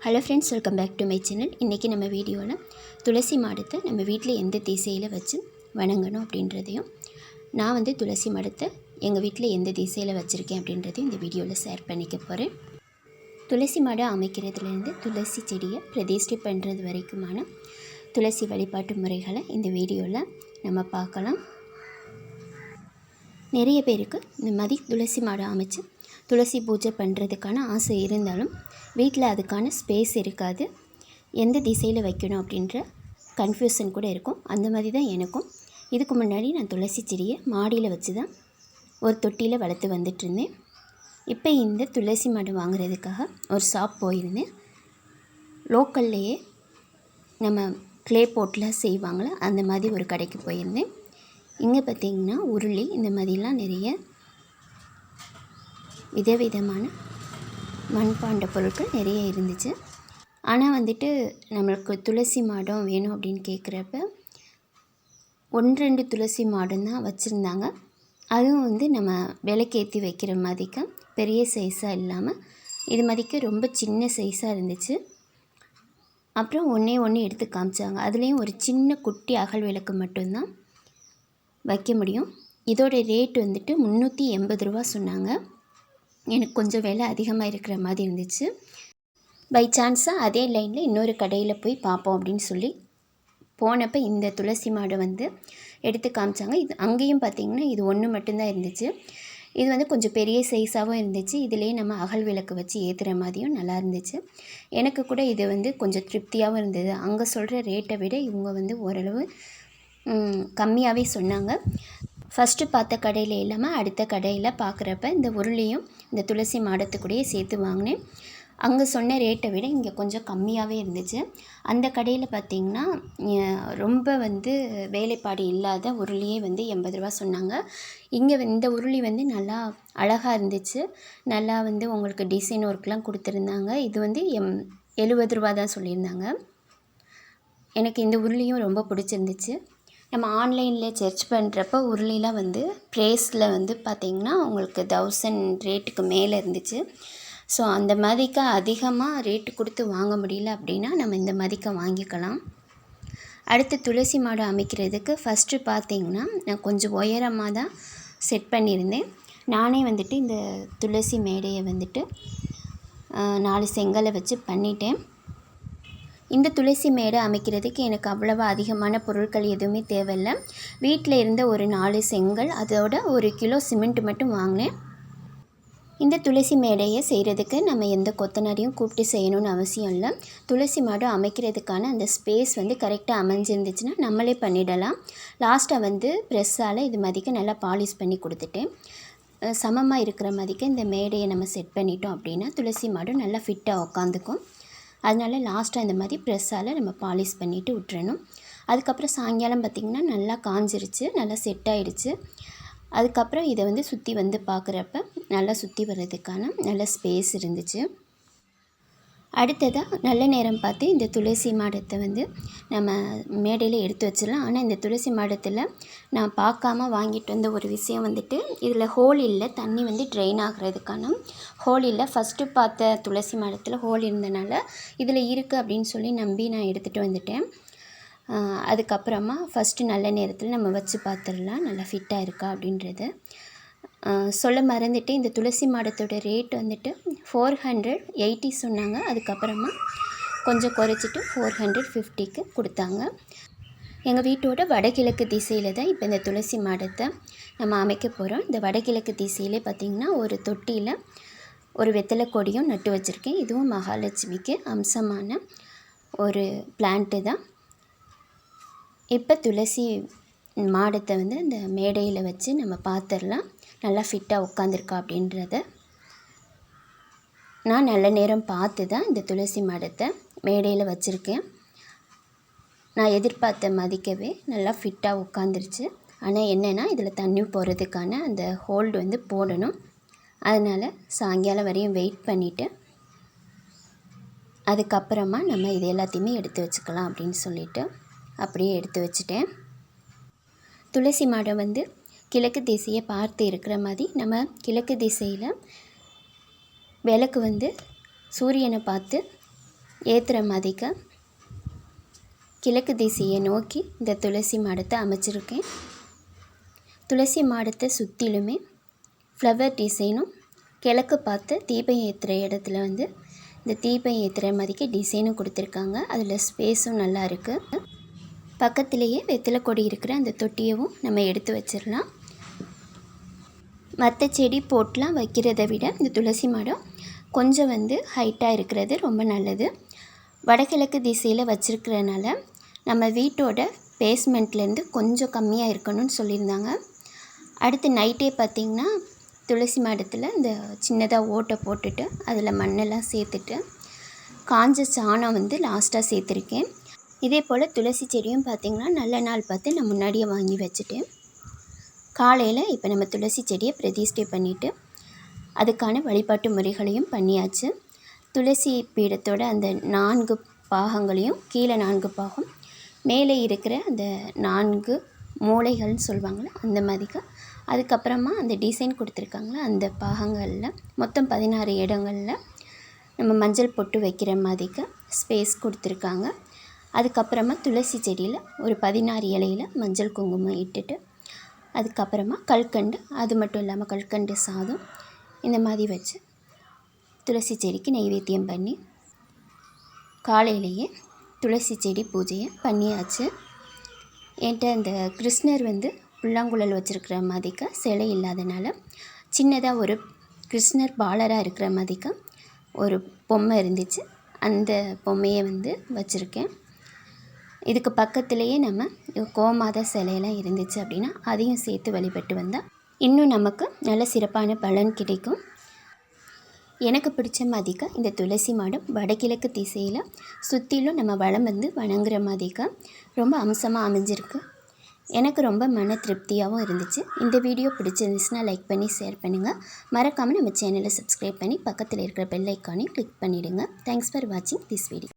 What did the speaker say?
Hello friends welcome back to my channel இன்றைக்கி நம்ம வீடியோவில் துளசி மாடத்தை நம்ம வீட்டில் எந்த திசையில் வச்சு வணங்கணும் அப்படின்றதையும் நான் வந்து துளசி மாடத்தை எங்கள் வீட்டில் எந்த திசையில் வச்சுருக்கேன் அப்படின்றதையும் இந்த வீடியோவில் ஷேர் பண்ணிக்க போகிறேன் துளசி மாடம் அமைக்கிறதுலேருந்து துளசி செடியை பிரதிஷ்டை பண்ணுறது வரைக்குமான துளசி வழிபாட்டு முறைகளை இந்த வீடியோவில் நம்ம பார்க்கலாம். நிறைய பேருக்கு இந்த மாதிரி துளசி மாடம் அமைச்சு துளசி பூஜை பண்ணுறதுக்கான ஆசை இருந்தாலும் வீட்டில் அதுக்கான ஸ்பேஸ் இருக்காது. எந்த திசையில் வைக்கணும் அப்படின்ற கன்ஃபியூஷன் கூட இருக்கும். அந்த மாதிரி தான் எனக்கும். இதுக்கு முன்னாடி நான் துளசி செடியை மாடியில் வச்சு தான் ஒரு தொட்டியில் வளர்த்து வந்துட்டுருந்தேன் இப்போ இந்த துளசி மாடு வாங்குறதுக்காக ஒரு ஷாப் போயிருந்தேன். லோக்கல்லையே நம்ம க்ளே போட்டில் செய்வாங்களே? அந்த மாதிரி ஒரு கடைக்கு போயிருந்தேன். இங்கே பார்த்தீங்கன்னா உருளி இந்த மாதிரிலாம் நிறைய விதவிதமான மண்பாண்ட பொருட்கள் நிறைய இருந்துச்சு. ஆனால் வந்துட்டு நம்மளுக்கு துளசி மாடம் வேணும் அப்படின்னு கேட்குறப்ப ஒன்று ரெண்டு துளசி மாடம் தான் வச்சுருந்தாங்க. அதுவும் வந்து நம்ம விலைக்கேற்றி வைக்கிற மாதிரிக்கு பெரிய சைஸாக இல்லாமல் இது மாதிரிக்கு ரொம்ப சின்ன சைஸாக இருந்துச்சு. அப்புறம் ஒன்றே ஒன்று எடுத்து காமிச்சாங்க. அதுலேயும் ஒரு சின்ன குட்டி அகல் விளக்கு மட்டும்தான் வைக்க முடியும். இதோட ரேட் வந்துட்டு முந்நூற்றி எண்பது ரூபா சொன்னாங்க. எனக்கு கொஞ்சம் வேலை அதிகமாக இருக்கிற மாதிரி இருந்துச்சு. பை சான்ஸாக அதே லைனில் இன்னொரு கடையில் போய் பார்ப்போம் அப்படின்னு சொல்லி போனப்போ இந்த துளசி மாடை வந்து எடுத்து காமிச்சாங்க. இது அங்கேயும் பார்த்திங்கன்னா இது ஒன்று மட்டும்தான் இருந்துச்சு. இது வந்து கொஞ்சம் பெரிய சைஸாகவும் இருந்துச்சு. இதுலேயே நம்ம அகல் விளக்கு வச்சு ஏற்றுற மாதிரியும் நல்லா இருந்துச்சு. எனக்கு கூட இது வந்து கொஞ்சம் திருப்தியாகவும் இருந்தது. அங்கே சொல்கிற ரேட்டை விட இவங்க வந்து ஓரளவு கம்மியாகவே சொன்னாங்க. ஃபஸ்ட்டு பார்த்த கடையில் இல்லாமல் அடுத்த கடையில் பார்க்குறப்ப இந்த உருளையும் இந்த துளசி மாடத்துக்கூடயே சேர்த்து வாங்கினேன். அங்கே சொன்ன ரேட்டை விட இங்கே கொஞ்சம் கம்மியாகவே இருந்துச்சு. அந்த கடையில் பார்த்திங்கன்னா ரொம்ப வந்து வேலைப்பாடு இல்லாத உருளியே வந்து எண்பது ரூபா சொன்னாங்க. இங்கே இந்த உருளி வந்து நல்லா அழகாக இருந்துச்சு. நல்லா வந்து உங்களுக்கு டிசைன் ஒர்க்லாம் கொடுத்துருந்தாங்க. இது வந்து எம் எழுபது ரூபா தான் சொல்லியிருந்தாங்க. எனக்கு இந்த உருளியும் ரொம்ப பிடிச்சிருந்துச்சு. நம்ம ஆன்லைனில் சர்ச் பண்ணுறப்ப உருளிலாம் வந்து ப்ரைஸில் வந்து பார்த்திங்கன்னா உங்களுக்கு தௌசண்ட் ரேட்டுக்கு மேலே இருந்துச்சு. ஸோ அந்த மதிக்க அதிகமாக ரேட்டு கொடுத்து வாங்க முடியல அப்படின்னா நம்ம இந்த மதிக்கை வாங்கிக்கலாம். அடுத்து துளசி மாடு அமைக்கிறதுக்கு ஃபஸ்ட்டு பார்த்திங்கன்னா நான் கொஞ்சம் உயரமாக தான் செட் பண்ணியிருந்தேன். நானே வந்துட்டு இந்த துளசி மேடையை வந்துட்டு நாலு செங்கலை வச்சு பண்ணிட்டேன். இந்த துளசி மேடை அமைக்கிறதுக்கு எனக்கு அவ்வளவா அதிகமான பொருட்கள் எதுவுமே தேவையில்லை. வீட்டில் இருந்த ஒரு நாலு செங்கல் அதோட ஒரு கிலோ சிமெண்ட் மட்டும் வாங்கினேன். இந்த துளசி மேடையை செய்கிறதுக்கு நம்ம எந்த கொத்தனாரையும் கூப்பிட்டு செய்யணும்னு அவசியம் இல்லை. துளசி மாடம் அமைக்கிறதுக்கான அந்த ஸ்பேஸ் வந்து கரெக்டாக அமைஞ்சிருந்துச்சுன்னா நம்மளே பண்ணிடலாம். லாஸ்ட்டாக வந்து ப்ரெஸ்ஸால் இது மாதிரிக்கு நல்லா பாலிஷ் பண்ணி கொடுத்துட்டேன். சமமாக இருக்கிற மாதிரிக்கு இந்த மேடையை நம்ம செட் பண்ணிட்டோம் அப்படின்னா துளசி மாடம் நல்லா ஃபிட்டாக உட்காந்துக்கும். அதனால் லாஸ்ட்டாக இந்த மாதிரி ப்ரெஸ்ஸால் நம்ம பாலிஷ் பண்ணிவிட்டு விட்டுறணும். அதுக்கப்புறம் சாயங்காலம் பார்த்திங்கன்னா நல்லா காஞ்சிருச்சு நல்லா செட் ஆகிடுச்சு அதுக்கப்புறம் இதை வந்து சுற்றி வந்து பார்க்குறப்ப நல்லா சுற்றி வர்றதுக்கான நல்ல ஸ்பேஸ் இருந்துச்சு. அடுத்ததாக நல்ல நேரம் பார்த்து இந்த துளசி மாடத்தை வந்து நம்ம மேடையில் எடுத்து வச்சிடலாம். ஆனால் இந்த துளசி மாடத்தில் நான் பார்க்காம வாங்கிட்டு வந்த ஒரு விஷயம் வந்துட்டு இதில் ஹோல் இல்லை தண்ணி வந்து ட்ரெயின் ஆகிறதுக்கான ஹோல் இல்லை. ஃபஸ்ட்டு பார்த்த துளசி மாடத்தில் ஹோல் இருந்தனால இதில் இருக்குது அப்படின்னு சொல்லி நம்பி நான் எடுத்துகிட்டு வந்துட்டேன். அதுக்கப்புறமா ஃபஸ்ட்டு நல்ல நேரத்தில் நம்ம வச்சு பார்த்துடலாம். நல்லா ஃபிட்டாக இருக்கா அப்படின்றது. சொல்ல மறந்துட்டு இந்த துளசி மாடத்தோட ரேட் வந்துட்டு ஃபோர் ஹண்ட்ரட் எயிட்டி சொன்னாங்க. அதுக்கப்புறமா கொஞ்சம் குறைச்சிட்டு ஃபோர் ஹண்ட்ரட் ஃபிஃப்டிக்கு கொடுத்தாங்க. எங்கள் வீட்டோட வடகிழக்கு திசையில் தான் இப்போ இந்த துளசி மாடத்தை நம்ம அமைக்க போகிறோம் இந்த வடகிழக்கு திசையிலே பார்த்திங்கன்னா ஒரு தொட்டியில் ஒரு வெத்தலை கொடியும் நட்டு வச்சுருக்கேன். இதுவும் மகாலட்சுமிக்கு அம்சமான ஒரு பிளான்ட்டு தான். இப்போ துளசி மாடத்தை வந்து இந்த மேடையில் வச்சு நம்ம பார்த்துடலாம் நல்லா ஃபிட்டாக உட்காந்துருக்கா அப்படின்றத. நான் நல்ல நேரம் பார்த்து தான் இந்த துளசி மாடத்தை மேடையில் வச்சுருக்கேன். நான் எதிர்பார்த்த மதிக்கவே நல்லா ஃபிட்டாக உட்காந்துருச்சு ஆனால் என்னென்னா இதில் தண்ணி போகிறதுக்கான அந்த ஹோல்டு வந்து போடணும். அதனால் சாயங்காலம் வரையும் வெயிட் பண்ணிவிட்டு அதுக்கப்புறமா நம்ம இது எல்லாத்தையுமே எடுத்து வச்சுக்கலாம் அப்படின்னு சொல்லிவிட்டு அப்படியே எடுத்து வச்சுட்டேன். துளசி மாடம் வந்து கிழக்கு திசையை பார்த்து இருக்கிற மாதிரி நம்ம கிழக்கு திசையில் விளக்கு வந்து சூரியனை பார்த்து ஏற்றுற மாதிரிக்க கிழக்கு திசையை நோக்கி இந்த துளசி மாடத்தை அமைச்சிருக்கேன். துளசி மாடத்தை சுற்றிலுமே ஃப்ளவர் டிசைனும் கிழக்கு பார்த்து தீபம் ஏற்றுற இடத்துல வந்து இந்த தீபம் ஏற்றுற மாதிரிக்கு டிசைனும் கொடுத்துருக்காங்க. அதில் ஸ்பேஸும் நல்லா இருக்குது பக்கத்துலேயே வெத்தலை கொடி இருக்கிற அந்த தொட்டியவும் நம்ம எடுத்து வச்சிடலாம். மற்ற செடி போட்டெலாம் வைக்கிறத விட இந்த துளசி மரம் கொஞ்சம் வந்து ஹைட்டாக இருக்கிறது ரொம்ப நல்லது. வடகிழக்கு திசையில் வச்சுருக்கிறனால நம்ம வீட்டோட பேஸ்மெண்ட்லேருந்து கொஞ்சம் கம்மியாக இருக்கணும்னு சொல்லியிருந்தாங்க. அடுத்து நைட்டே பார்த்திங்கன்னா துளசி மாடத்தில் இந்த சின்னதாக ஓட்டை போட்டுட்டு அதில் மண்ணெல்லாம் சேர்த்துட்டு காஞ்ச சாணம் வந்து லாஸ்ட்டாக சேர்த்துருக்கேன். இதே போல் துளசி செடியும் பார்த்திங்கன்னா நல்ல நாள் பார்த்து நான் முன்னாடியே வாங்கி வச்சுட்டேன் காலையில் இப்போ நம்ம துளசி செடியை பிரதிஷ்டை பண்ணிவிட்டு அதுக்கான வழிபாட்டு முறைகளையும் பண்ணியாச்சு. துளசி பீடத்தோட அந்த நான்கு பாகங்களையும் கீழே நான்கு பாகம் மேலே இருக்கிற அந்த நான்கு மூளைகள்னு சொல்லுவாங்கள்ல அந்த மாதிரிக்கு அதுக்கப்புறமா அந்த டிசைன் கொடுத்துருக்காங்களே அந்த பாகங்களில் மொத்தம் பதினாறு இடங்களில் நம்ம மஞ்சள் பொட்டு வைக்கிற மாதிரிக்கு ஸ்பேஸ் கொடுத்துருக்காங்க. அதுக்கப்புறமா துளசி செடியில் ஒரு பதினாறு இலையில் மஞ்சள் குங்குமம் இட்டுட்டு அதுக்கப்புறமா கல்கண்டு அது மட்டும் இல்லாமல் கல்கண்டு சாதம் இந்த மாதிரி வச்சு துளசி செடிக்கு நைவேத்தியம் பண்ணி காலையிலேயே துளசி செடி பூஜையை பண்ணியாச்சு. என்கிட்ட இந்த கிருஷ்ணர் வந்து புல்லாங்குழல் வச்சுருக்கிற மாதிரிக்க சிலை இல்லாதனால சின்னதாக ஒரு கிருஷ்ணர் பாலராக இருக்கிற மாதிரிக்க ஒரு பொம்மை இருந்துச்சு. அந்த பொம்மையை வந்து வச்சுருக்கேன். இதுக்கு பக்கத்துலேயே நம்ம கோமாதா சிலையெல்லாம் இருந்துச்சு அப்படின்னா அதையும் சேர்த்து வழிபட்டு வந்தால் இன்னும் நமக்கு நல்ல சிறப்பான பலன் கிடைக்கும். எனக்கு பிடிச்ச மாதிரிக்க இந்த துளசி மாடம் வடகிழக்கு திசையில் சுற்றிலும் நம்ம வளம் வந்து வணங்குற மாதிரிக்க ரொம்ப அம்சமாக அமைஞ்சிருக்கு. எனக்கு ரொம்ப மன திருப்தியாகவும் இருந்துச்சு. இந்த வீடியோ பிடிச்சிருந்துச்சுன்னா லைக் பண்ணி ஷேர் பண்ணுங்கள் மறக்காமல் நம்ம சேனலை சப்ஸ்கிரைப் பண்ணி பக்கத்தில் இருக்கிற பெல் ஐக்கானையும் கிளிக் பண்ணிவிடுங்க தேங்க்ஸ் ஃபார் வாட்சிங் திஸ் வீடியோ